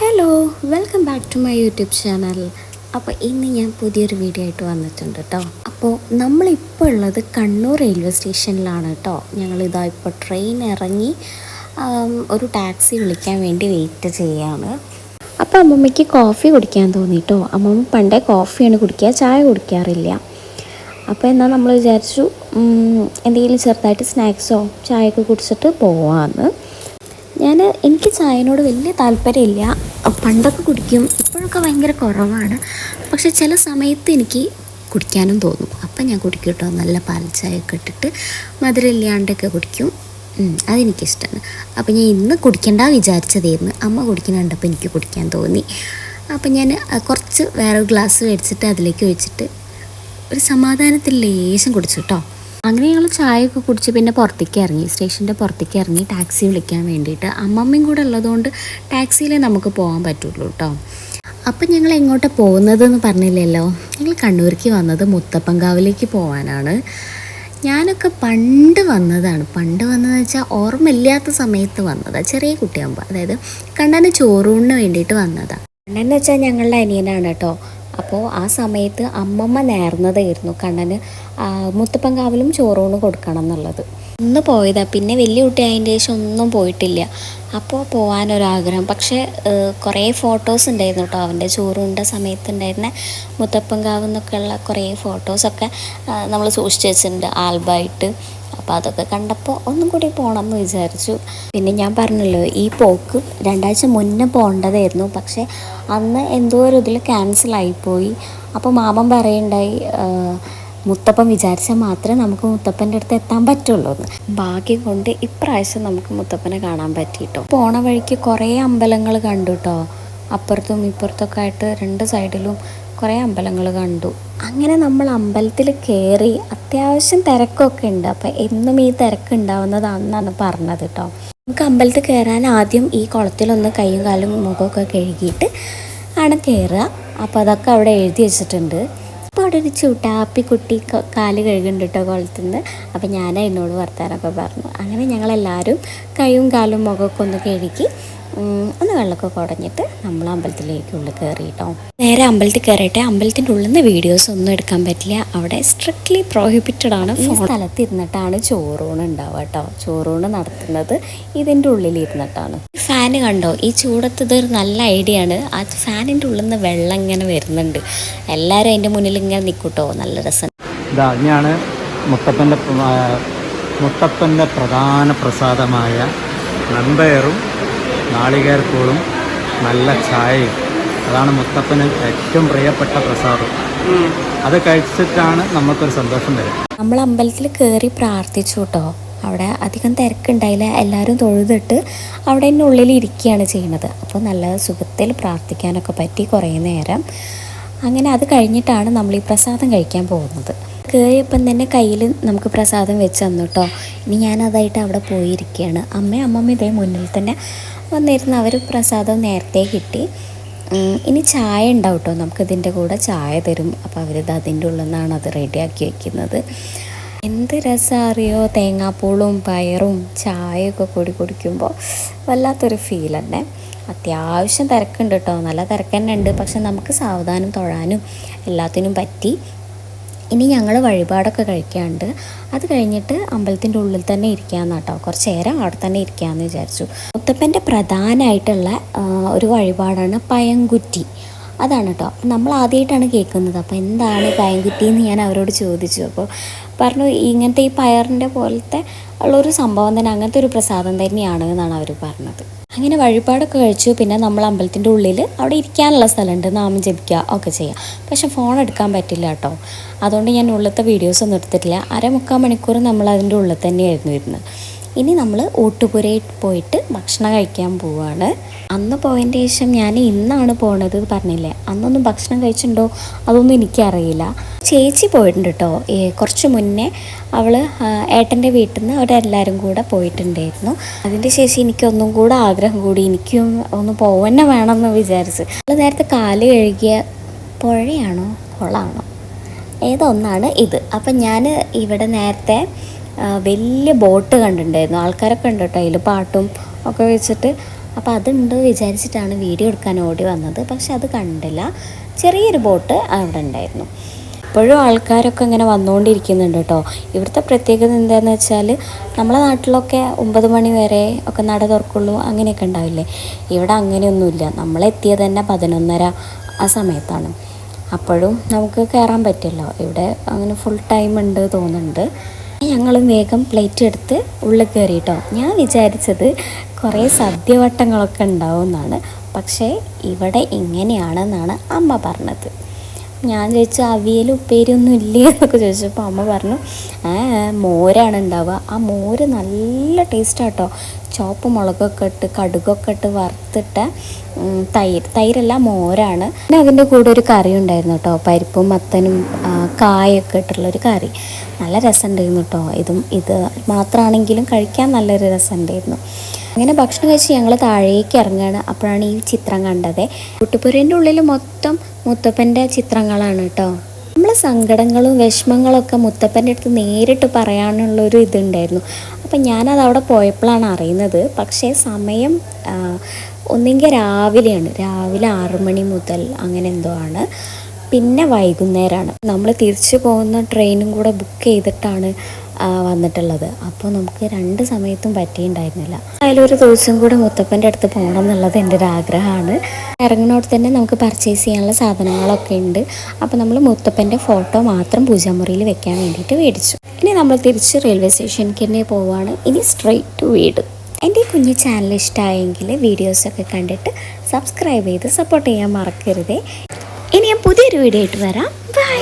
Hello welcome back to my YouTube channel അപ്പോൾ ഇന്ന് ഞാൻ പുതിയൊരു വീഡിയോ ആയിട്ട് വന്നിട്ടുണ്ട് കേട്ടോ അപ്പോൾ നമ്മളിപ്പോൾ ഉള്ളത് കണ്ണൂർ റെയിൽവേ സ്റ്റേഷനിലാണ് കേട്ടോ ഞങ്ങളിതാ ഇപ്പോൾ ട്രെയിൻ ഇറങ്ങി ഒരു ടാക്സി വിളിക്കാൻ വേണ്ടി വെയിറ്റ് ചെയ്യാണ്. അപ്പോൾ അമ്മമ്മയ്ക്ക് കോഫി കുടിക്കാൻ തോന്നി കേട്ടോ അമ്മമ്മ പണ്ടേ കോഫിയാണ് കുടിക്കുക ചായ കുടിക്കാറില്ല. അപ്പോൾ എന്നാൽ നമ്മൾ വിചാരിച്ചു എന്തെങ്കിലും ചെറുതായിട്ട് സ്നാക്സോ ചായയൊക്കെ കുടിച്ചിട്ട് പോവാമെന്ന് ഞാൻ എനിക്ക് ചായനോട് വലിയ താല്പര്യമില്ല. പണ്ടൊക്കെ കുടിക്കും. ഇപ്പോഴൊക്കെ ഭയങ്കര കുറവാണ്. പക്ഷെ ചില സമയത്ത് എനിക്ക് കുടിക്കാനും തോന്നും. അപ്പം ഞാൻ കുടിക്കും കേട്ടോ നല്ല പാൽ ചായയൊക്കെ ഇട്ടിട്ട് മധുരമില്ലാണ്ടൊക്കെ കുടിക്കും. അതെനിക്കിഷ്ടമാണ്. അപ്പം ഞാൻ ഇന്ന് കുടിക്കണ്ട വിചാരിച്ചതായിരുന്നു അമ്മ കുടിക്കുന്ന എനിക്ക് കുടിക്കാൻ തോന്നി. അപ്പം ഞാൻ കുറച്ച് വേറെ ഗ്ലാസ് മേടിച്ചിട്ട് അതിലേക്ക് ഒഴിച്ചിട്ട് ഒരു സമാധാനത്തിൽ ലേശം കുടിച്ചു കേട്ടോ. അങ്ങനെ ഞങ്ങൾ ചായയൊക്കെ കുടിച്ച് പിന്നെ പുറത്തേക്ക് ഇറങ്ങി സ്റ്റേഷന്റെ പുറത്തേക്ക് ഇറങ്ങി ടാക്സി വിളിക്കാൻ വേണ്ടിയിട്ട്. അമ്മമ്മയും കൂടെ ഉള്ളതുകൊണ്ട് ടാക്സിയിലേ നമുക്ക് പോകാൻ പറ്റുള്ളൂ കേട്ടോ അപ്പം ഞങ്ങൾ എങ്ങോട്ടാണ് പോകുന്നതെന്ന് പറഞ്ഞില്ലല്ലോ. ഞങ്ങൾ കണ്ണൂർക്ക് വന്നത് മുത്തപ്പങ്കാവിലേക്ക് പോകാനാണ് ഞാനൊക്കെ പണ്ട് വന്നതാണ്. പണ്ട് വന്നതെന്ന് വെച്ചാൽ ഓർമ്മയില്ലാത്ത സമയത്ത് വന്നതാണ് ചെറിയ കുട്ടിയാകുമ്പോൾ അതായത് കണ്ണന് ചോറൂണിന് വേണ്ടിയിട്ട് വന്നതാണ് കണ്ണൻ വെച്ചാൽ ഞങ്ങളുടെ അനിയനാണ് കേട്ടോ അപ്പോൾ ആ സമയത്ത് അമ്മമ്മ നേർന്നതായിരുന്നു കണ്ണന് മുത്തപ്പങ്കാവിലും ചോറൂണ് കൊടുക്കണം എന്നുള്ളത്. ഒന്ന് പോയതാ. പിന്നെ വലിയ കുട്ടി അതിന്റെ ശേഷം ഒന്നും പോയിട്ടില്ല. അപ്പോൾ പോകാനൊരാഗ്രഹം പക്ഷേ കുറേ ഫോട്ടോസ് ഉണ്ടായിരുന്നു കേട്ടോ. അവന്റെ ചോറുണ്ട സമയത്ത് ഉണ്ടായിരുന്ന മുത്തപ്പൻകാവ് എന്നൊക്കെയുള്ള കുറേ ഫോട്ടോസൊക്കെ നമ്മൾ സൂക്ഷിച്ച് വെച്ചിട്ടുണ്ട് ആൽബമായിട്ട്. അപ്പോൾ അതൊക്കെ കണ്ടപ്പോൾ ഒന്നും കൂടി പോകണം എന്ന് വിചാരിച്ചു. പിന്നെ ഞാൻ പറഞ്ഞല്ലോ ഈ പോക്ക് രണ്ടാഴ്ച മുന്നേ പോകേണ്ടതായിരുന്നു പക്ഷേ അന്ന് എന്തോ ഒരു ഇതിൽ ക്യാൻസലായിപ്പോയി അപ്പോൾ മാമൻ പറയുണ്ടായി മുത്തപ്പൻ വിചാരിച്ചാൽ മാത്രമേ നമുക്ക് മുത്തപ്പന്റെ അടുത്ത് എത്താൻ പറ്റുള്ളൂ എന്ന്. ഭാഗ്യം കൊണ്ട് ഇപ്രാവശ്യം നമുക്ക് മുത്തപ്പനെ കാണാൻ പറ്റിയിട്ടോ. പോണ വഴിക്ക് കുറേ അമ്പലങ്ങൾ കണ്ടു കേട്ടോ അപ്പുറത്തും ഇപ്പുറത്തൊക്കെ ആയിട്ട് രണ്ട് സൈഡിലും കുറേ അമ്പലങ്ങൾ കണ്ടു. അങ്ങനെ നമ്മൾ അമ്പലത്തിൽ കയറി അത്യാവശ്യം തിരക്കൊക്കെ ഉണ്ട്. അപ്പം എന്നും ഈ തിരക്ക് ഉണ്ടാവുന്നതാണെന്നാണ് പറഞ്ഞത് കേട്ടോ. നമുക്ക് അമ്പലത്തിൽ കയറാൻ ആദ്യം ഈ കുളത്തിലൊന്ന് കൈയും കാലും മുഖമൊക്കെ കഴുകിയിട്ട് ആണ് കയറുക. അപ്പോൾ അതൊക്കെ അവിടെ എഴുതി വെച്ചിട്ടുണ്ട്. അപ്പോൾ അവിടെ ഒരു ചൂട്ടാപ്പി കുട്ടി കാൽ കഴുകുന്നുണ്ട് കേട്ടോ കുളത്തിൽ നിന്ന് അപ്പോൾ ഞാൻ വർത്താനൊക്കെ പറഞ്ഞു. അങ്ങനെ ഞങ്ങളെല്ലാവരും കൈയും കാലും മുഖമൊക്കെ ഒന്ന് കഴുകി ഒന്ന് വെള്ളമൊക്കെ കുടഞ്ഞിട്ട് നമ്മൾ അമ്പലത്തിലേക്ക് ഉള്ളിൽ കയറി കേട്ടോ നേരെ അമ്പലത്തിൽ കയറിയിട്ട് അമ്പലത്തിന്റെ ഉള്ളിൽ നിന്ന് വീഡിയോസ് ഒന്നും എടുക്കാൻ പറ്റില്ല. അവിടെ സ്ട്രിക്ട്ലി പ്രോഹിബിറ്റഡ് ആണ് ഈ സ്ഥലത്ത് ഇരുന്നിട്ടാണ് ചോറൂണ് ഉണ്ടാവുക കേട്ടോ. ചോറൂണ് നടത്തുന്നത് ഇതിന്റെ ഉള്ളിൽ ഇരുന്നിട്ടാണ്. ഫാൻ കണ്ടോ? ഈ ചൂടത്ത് ഇതൊരു നല്ല ഐഡിയ ആണ്. ആ ഫാനിന്റെ ഉള്ളിൽ നിന്ന് വെള്ളം ഇങ്ങനെ വരുന്നുണ്ട്. എല്ലാവരും അതിന്റെ മുന്നിൽ ഇങ്ങനെ നിൽക്കൂട്ടോ. നല്ല രസം. ഇതാ മുത്തപ്പന്റെ മുത്തപ്പന്റെ പ്രധാന പ്രസാദമായ നമ്പയറും നാളികേരക്കൂളും നല്ല ചായയും. അതാണ് മുത്തപ്പന് ഏറ്റവും പ്രിയപ്പെട്ട പ്രസാദം. അത് കഴിച്ചിട്ടാണ് നമുക്കൊരു സന്തോഷം വരും നമ്മൾ അമ്പലത്തിൽ കയറി പ്രാർത്ഥിച്ചു കേട്ടോ അവിടെ അധികം തിരക്കുണ്ടായില്ല. എല്ലാവരും തൊഴുതിട്ട് അവിടെ തന്നെ ഉള്ളിൽ ഇരിക്കുകയാണ് ചെയ്യുന്നത്. അപ്പോൾ നല്ല സുഖത്തിൽ പ്രാർത്ഥിക്കാനൊക്കെ പറ്റി കുറേ നേരം. അങ്ങനെ അത് കഴിഞ്ഞിട്ടാണ് നമ്മൾ ഈ പ്രസാദം കഴിക്കാൻ പോകുന്നത്. കയറിയപ്പം തന്നെ കയ്യിൽ നമുക്ക് പ്രസാദം വെച്ച് തന്നു കേട്ടോ ഇനി ഞാനതായിട്ട് അവിടെ പോയിരിക്കുകയാണ്. അമ്മയും അമ്മമ്മ ഇതേ മുന്നിൽ തന്നെ വന്നിരുന്ന് അവർ പ്രസാദം നേരത്തെ കിട്ടി. ഇനി ചായ ഉണ്ടാവും കേട്ടോ നമുക്കിതിന്റെ കൂടെ ചായ തരും. അപ്പോൾ അവരിത് അതിന്റെ ഉള്ളിൽ നിന്നാണ് അത് റെഡിയാക്കി വെക്കുന്നത്. എന്ത് രസം അറിയോ? തേങ്ങാപ്പൂളും പയറും ചായയൊക്കെ കൂടി കുടിക്കുമ്പോൾ വല്ലാത്തൊരു ഫീൽ തന്നെ. അത്യാവശ്യം തിരക്കുണ്ട് കേട്ടോ. നല്ല തിരക്ക് തന്നെ ഉണ്ട്. പക്ഷെ നമുക്ക് സാവധാനം തൊഴാനും എല്ലാത്തിനും പറ്റി. ഇനി ഞങ്ങൾ വഴിപാടൊക്കെ കഴിക്കാണ്ട് അത് കഴിഞ്ഞിട്ട് അമ്പലത്തിന്റെ ഉള്ളിൽ തന്നെ ഇരിക്കാമെന്ന് കേട്ടോ കുറച്ച് നേരം അവിടെ തന്നെ ഇരിക്കാമെന്ന് വിചാരിച്ചു. മുത്തപ്പന്റെ പ്രധാനമായിട്ടുള്ള ഒരു വഴിപാടാണ് പയങ്കുറ്റി. അതാണ് കേട്ടോ നമ്മൾ ആദ്യമായിട്ടാണ് കേൾക്കുന്നത്. അപ്പോൾ എന്താണ് പയങ്കുറ്റി എന്ന് ഞാൻ അവരോട് ചോദിച്ചു. അപ്പോൾ പറഞ്ഞു ഇങ്ങനത്തെ ഈ പയറിന്റെ പോലത്തെ ഉള്ളൊരു സംഭവം തന്നെ അങ്ങനത്തെ ഒരു പ്രസാദം തന്നെയാണ് എന്നാണ് അവർ പറഞ്ഞത്. അങ്ങനെ വഴിപാടൊക്കെ കഴിച്ചു. പിന്നെ നമ്മൾ അമ്പലത്തിന്റെ ഉള്ളിൽ അവിടെ ഇരിക്കാനുള്ള സ്ഥലമുണ്ട്. നാമം ജപിക്കുക ഒക്കെ ചെയ്യാം. പക്ഷെ ഫോൺ എടുക്കാൻ പറ്റില്ല കേട്ടോ. അതുകൊണ്ട് ഞാൻ ഉള്ളത്തെ വീഡിയോസ് ഒന്നും എടുത്തിട്ടില്ല. അരമുക്കാൽ മണിക്കൂർ നമ്മൾ അതിന്റെ ഉള്ളിൽ തന്നെയായിരുന്നു ഇരുന്നത്. ഇനി നമ്മൾ ഊട്ടുപുരയിൽ പോയിട്ട് ഭക്ഷണം കഴിക്കാൻ പോവാണ്. അന്ന് പോയതിന്റെ ശേഷം ഞാൻ ഇന്നാണ് പോണത് പറഞ്ഞില്ലേ? അന്നൊന്നും ഭക്ഷണം കഴിച്ചിട്ടുണ്ടോ? അതൊന്നും എനിക്കറിയില്ല. ചേച്ചി പോയിട്ടുണ്ട് കേട്ടോ കുറച്ച് മുന്നേ അവൾ ഏട്ടന്റെ വീട്ടിൽ നിന്ന് അവരെല്ലാവരും കൂടെ പോയിട്ടുണ്ടായിരുന്നു. അതിന്റെ ശേഷം എനിക്കൊന്നും കൂടെ ആഗ്രഹം കൂടി എനിക്കും ഒന്ന് പോവന്നെ വേണമെന്ന് വിചാരിച്ച്. അവൾ നേരത്തെ കാൽ കഴുകിയ പുഴയാണോ? കുളമാണോ ഏതോ ഒന്നാണ് ഇത്. അപ്പം ഞാൻ ഇവിടെ നേരത്തെ വലിയ ബോട്ട് കണ്ടിട്ടുണ്ടായിരുന്നു. ആൾക്കാരൊക്കെ ഉണ്ട് കേട്ടോ അതിൽ പാട്ടും ഒക്കെ വെച്ചിട്ട്. അപ്പോൾ അതുണ്ട് വിചാരിച്ചിട്ടാണ് വീഡിയോ എടുക്കാൻ ഓടി വന്നത്. പക്ഷെ അത് കണ്ടില്ല. ചെറിയൊരു ബോട്ട് അവിടെ ഉണ്ടായിരുന്നു. ഇപ്പോഴും ആൾക്കാരൊക്കെ ഇങ്ങനെ വന്നുകൊണ്ടിരിക്കുന്നുണ്ട് കേട്ടോ. ഇവിടുത്തെ പ്രത്യേകത എന്താണെന്ന് വെച്ചാൽ നമ്മളെ നാട്ടിലൊക്കെ ഒമ്പത് മണി വരെ ഒക്കെ നട തുറക്കുള്ളൂ അങ്ങനെയൊക്കെ ഉണ്ടാവില്ലേ? ഇവിടെ അങ്ങനെയൊന്നുമില്ല. നമ്മളെത്തിയത് തന്നെ പതിനൊന്നര ആ സമയത്താണ്. അപ്പോഴും നമുക്ക് കയറാൻ പറ്റില്ല. ഇവിടെ അങ്ങനെ ഫുൾ ടൈം ഉണ്ട് തോന്നുന്നുണ്ട്. ഞങ്ങളും വേഗം പ്ലേറ്റ് എടുത്ത് ഉള്ളിൽ കയറി കേട്ടോ ഞാൻ വിചാരിച്ചത് കുറേ സദ്യവട്ടങ്ങളൊക്കെ ഉണ്ടാവും എന്നാണ് പക്ഷേ ഇവിടെ ഇങ്ങനെയാണെന്നാണ് അമ്മ പറഞ്ഞത്. ഞാൻ ചോദിച്ചു അവിയൽ ഉപ്പേരിയൊന്നും ഇല്ലേ? എന്നൊക്കെ ചോദിച്ചപ്പോൾ അമ്മ പറഞ്ഞു മോരാണ് ഉണ്ടാവുക. ആ മോര് നല്ല ടേസ്റ്റാണ് കേട്ടോ ചോപ്പ് മുളകൊക്കെ ഇട്ട് കടുകൊക്കെ ഇട്ട് വറുത്തിട്ട തൈര്. തൈരല്ല മോരാണ്. പിന്നെ അതിന്റെ കൂടെ ഒരു കറി ഉണ്ടായിരുന്നു കേട്ടോ. പരിപ്പും മത്തനും കായൊക്കെ ഇട്ടുള്ളൊരു കറി. നല്ല രസമുണ്ടായിരുന്നു കേട്ടോ ഇതും ഇത് മാത്രമാണെങ്കിലും കഴിക്കാൻ നല്ലൊരു രസമുണ്ടായിരുന്നു. അങ്ങനെ ഭക്ഷണം കഴിച്ച് ഞങ്ങൾ താഴേക്ക് ഇറങ്ങുകയാണ് അപ്പോഴാണ് ഈ ചിത്രം കണ്ടത്. കുട്ടിപ്പുരേന്റെ ഉള്ളിൽ മൊത്തം മുത്തപ്പന്റെ ചിത്രങ്ങളാണ് കേട്ടോ നമ്മളെ സങ്കടങ്ങളും വിഷമങ്ങളൊക്കെ മുത്തപ്പന്റെ അടുത്ത് നേരിട്ട് പറയാനുള്ളൊരു ഇതുണ്ടായിരുന്നു. അപ്പം ഞാനത് അവിടെ പോയപ്പോഴാണ് അറിയുന്നത്. പക്ഷേ സമയം ഒന്നെങ്കിൽ രാവിലെയാണ്. രാവിലെ ആറു മണി മുതൽ അങ്ങനെ എന്തോ ആണ്. പിന്നെ വൈകുന്നേരമാണ് നമ്മൾ തിരിച്ചു പോകുന്ന ട്രെയിനും കൂടെ ബുക്ക് ചെയ്തിട്ടാണ് വന്നിട്ടുള്ളത്. അപ്പോൾ നമുക്ക് രണ്ട് സമയത്തും പറ്റിയിട്ടുണ്ടായിരുന്നില്ല. ഒരു ദിവസം കൂടെ മുത്തപ്പന്റെ അടുത്ത് പോകണം എന്നുള്ളത് എന്റെ ഒരു ആഗ്രഹമാണ്. ഇറങ്ങുന്നോട് തന്നെ നമുക്ക് പർച്ചേസ് ചെയ്യാനുള്ള സാധനങ്ങളൊക്കെ ഉണ്ട്. അപ്പോൾ നമ്മൾ മുത്തപ്പന്റെ ഫോട്ടോ മാത്രം പൂജാമുറിയിൽ വെക്കാൻ വേണ്ടിയിട്ട് മേടിച്ചു. ഇനി നമ്മൾ തിരിച്ച് റെയിൽവേ സ്റ്റേഷനിലേക്ക് തന്നെ പോവുകയാണ് ഇനി സ്ട്രെയിറ്റ് ടു വീട്. എന്റെ കുഞ്ഞു ചാനൽ ഇഷ്ടമായെങ്കിൽ വീഡിയോസൊക്കെ കണ്ടിട്ട് സബ്സ്ക്രൈബ് ചെയ്ത് സപ്പോർട്ട് ചെയ്യാൻ മറക്കരുതേ. പുതിയൊരു വീഡിയോ ആയിട്ട് വരാം. ബൈ